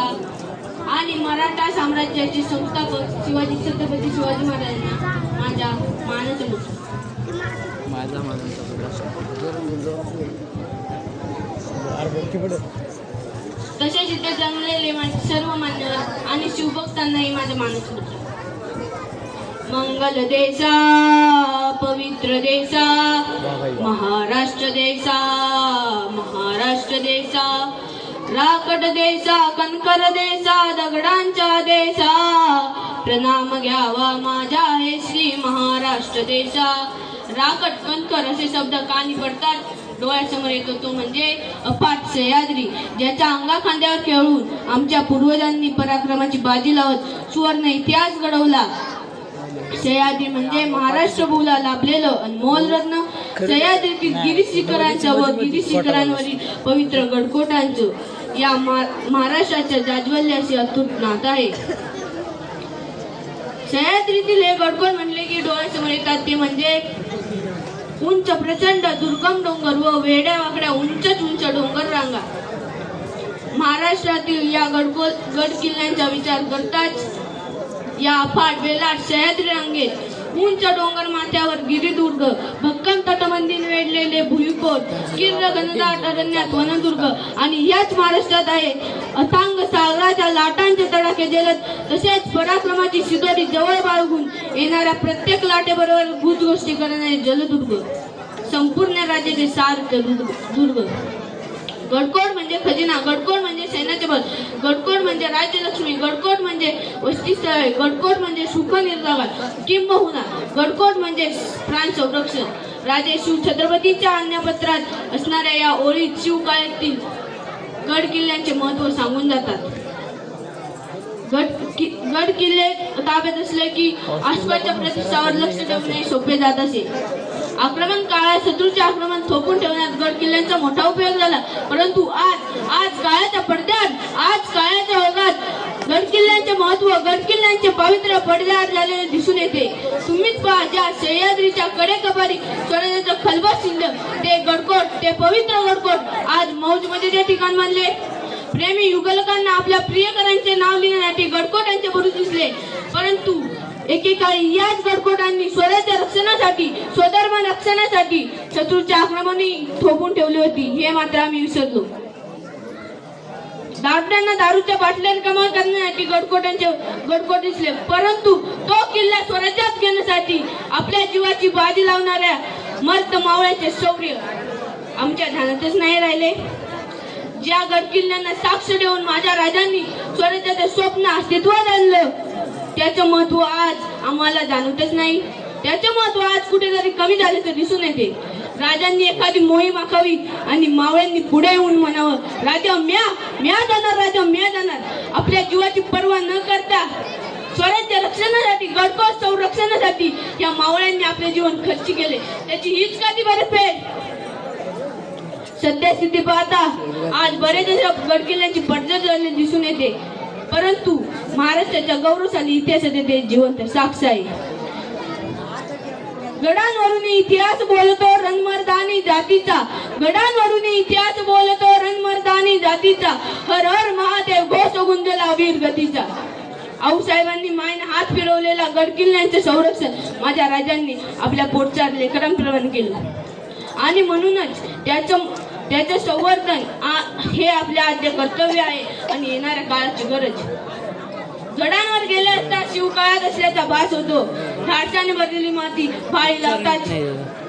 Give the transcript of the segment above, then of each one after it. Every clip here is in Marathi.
होता. आणि मराठा साम्राज्याचे संस्थापक शिवाजी छत्रपती शिवाजी महाराजांना माझ्या मानाचं माझा तसेच इथे जमलेले माझे सर्व मान्यवर आणि शिवभक्तांनाही माझ्या मानाचं मुक्त मंगल देसा पवित्र देसा महाराष्ट्र देसा महाराष्ट्र देसा. राकट देसा कणकर देसा दगडांचा देसा प्रणाम घ्यावा माझ्या हे श्री महाराष्ट्र देसा राकट कणकर असे शब्द कानी पडतात. डोळ्यासमोर येतो तो म्हणजे अपाट सह्याद्री ज्याच्या अंगा खांद्यावर खेळून आमच्या पूर्वजांनी पराक्रमाची बाजी लावत सुवर्ण इतिहास घडवला. सह्याद्री म्हणजे महाराष्ट्र भूला लाभलेलं अनमोल रत्न. सह्याद्रीतील गिरीश शिखरांचं व गिरीश शिखरांवरील पवित्र गडकोटांचं. या महाराष्ट्राच्या जाज्वल्याशी अतूट नात आहे. सह्याद्रीतील हे गडकोट म्हणले की डोळ्यासमोर येतात ते म्हणजे उंच प्रचंड दुर्गम डोंगर व वेड्या वाकड्या उंचच उंच डोंगर रांगा. महाराष्ट्रातील या गडकोल गड किल्ल्यांचा विचार करताच या अफाट बेलाट सह्याद्री रांगेत उंच डोंगर माथ्यावर गिरिदुर्ग भक्कम तटबंदी वेढलेले भुईकोट किर्र घनदाट अरण्यात वनदुर्ग आणि याच महाराष्ट्रात आहे. अथांग सागराच्या लाटांचे तडाखे झेलत तसेच पराक्रमाची शिदोरी जवळ बाळगून येणाऱ्या प्रत्येक लाटेबरोबर गुजगोष्टी करणारे जलदुर्ग संपूर्ण राज्याचे सार दुर्ग. गडकोड गडकोट म्हणजे खजिना गडकोट म्हणजे सैन्याचे बल गडकोट म्हणजे राज्यलक्ष्मी गडकोट म्हणजे वस्तीस्थळ गडकोट म्हणजे सुखनिर्धार किंबहुना गडकोट म्हणजे प्राण संरक्षण. राजे शिव छत्रपतीच्या आज्ञापत्रात असणाऱ्या या ओळीत शिवकाळातील गड किल्ल्यांचे महत्त्व सांगून जातात. गड कि गड किल्ले ताब्यात असले की आसपासच्या प्रतिष्ठावर लक्ष ठेवणे सोपे जात असे. आक्रमण काळात शत्रूचे आक्रमण थोपून ठेवण्यात गड किल्ल्यांचा मोठा उपयोग झाला. परंतु आज आज काळाच्या पडद्यात आज काळाच्या ओघात गड किल्ल्यांचे महत्त्व गड किल्ल्यांचे पवित्र पडद्याआड झालेले दिसून येते. तुम्हीच पहा ज्या सह्याद्रीच्या कडेकबारी स्वराज्याचं खलबत सिंध ते गडकोट ते पवित्र गडकोट आज मौजमध्ये मजेचे ठिकाण मानले. प्रेमी युगलकांना आपल्या प्रियकरांचे नाव लिहिण्यासाठी गडकोटांचे बुरुज दिसले. परंतु एकेकाळी याच गडकोटांनी स्वराज्य रक्षणासाठी स्वधर्म रक्षणासाठी शत्रूच्या आक्रमणी थोपून ठेवली होती. हे मात्र आम्ही विसरलो. दारुड्यांना दारूच्या बाटल्या कमाल करण्यासाठी गडकोटांचे गडकोट दिसले. परंतु तो किल्ला स्वराज्यात घेण्यासाठी आपल्या जीवाची बाजी लावणाऱ्या मर्द मावळ्याचे शौर्य आमच्या ध्यानातच नाही राहिले. ज्या गडकिल्ल्यांना साक्ष देऊन माझ्या राजांनी स्वराज्याचे स्वप्न अस्तित्वात आणलं त्याचं महत्त्व आज आम्हाला जाणवतच नाही. त्याचं महत्त्व आज कुठेतरी कमी झाल्याचं दिसून येते. राजांनी एखादी मोहीम आखावी आणि मावळ्यांनी पुढे येऊन म्हणावं राजा म्या म्या जाणार राजा म्या जाणार. आपल्या जीवाची पर्वा न करता स्वराज्य रक्षणासाठी गडकोस संरक्षणासाठी या मावळ्यांनी आपले जीवन खर्च केले. त्याची हीच कधी बरे बरं फेड सद्यस्थिती पाहता आज बरेच गडकिल्ल्यांची पडझड झालेली दिसून येते. परंतु महाराष्ट्राच्या गौरवशाली इतिहासात ते जिवंत साक्ष आहे गडांवरून इतिहास बोलतो रणमर्दानी जातीचा. गडांवरून इतिहास बोलतो रणमर्दानी जातीचा. हर हर महादेव घोष गुंजला वीर गतीचा. आऊसाहेबांनी मायने हात फिरवलेला गडकिल्ल्यांचे संरक्षण माझ्या राजांनी आपल्या पोटच्या लेकरांप्रमाणे केलं. आणि म्हणूनच त्याचं त्याचं संवर्धन हे आपले आद्य कर्तव्य आहे आणि येणाऱ्या काळाची गरज. गडांवर गेले असता शिवकाळात असल्याचा भास होतो. धाडसाने भरलेली माती भाळी लावताच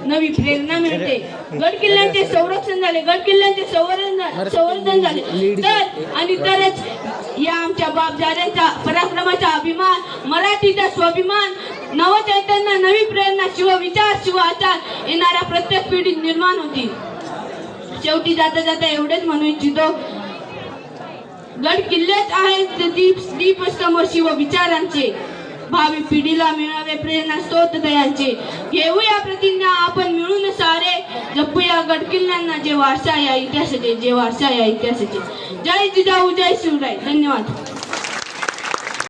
नवी प्रेरणा मिळते. गड किल्ल्यांचे संरक्षण झाले. गड किल्ल्यांचे संवर्धन संवर्धन झाले. तर आणि तरच या आमच्या बापजाऱ्यांचा पराक्रमाचा अभिमान मराठीचा स्वाभिमान नवचैतन्य नवी प्रेरणा शिव विचार शिव आचार येणाऱ्या प्रत्येक पिढीत निर्माण होती शेवटी जाता जाता एवढेच म्हणू इच्छितो. गड किल्लेच आहेत दीप दीपस्तंभ शिव विचारांचे. भावी पिढीला मिळावे प्रेरणा स्त्रोत दयाचे. घेऊया प्रतिज्ञा आपण मिळून सारे. जपूया गड किल्ल्यांना जे वारसा या इतिहासाचे जे वारसा या इतिहासाचे. जय जिजाऊ जय शिवराय. धन्यवाद.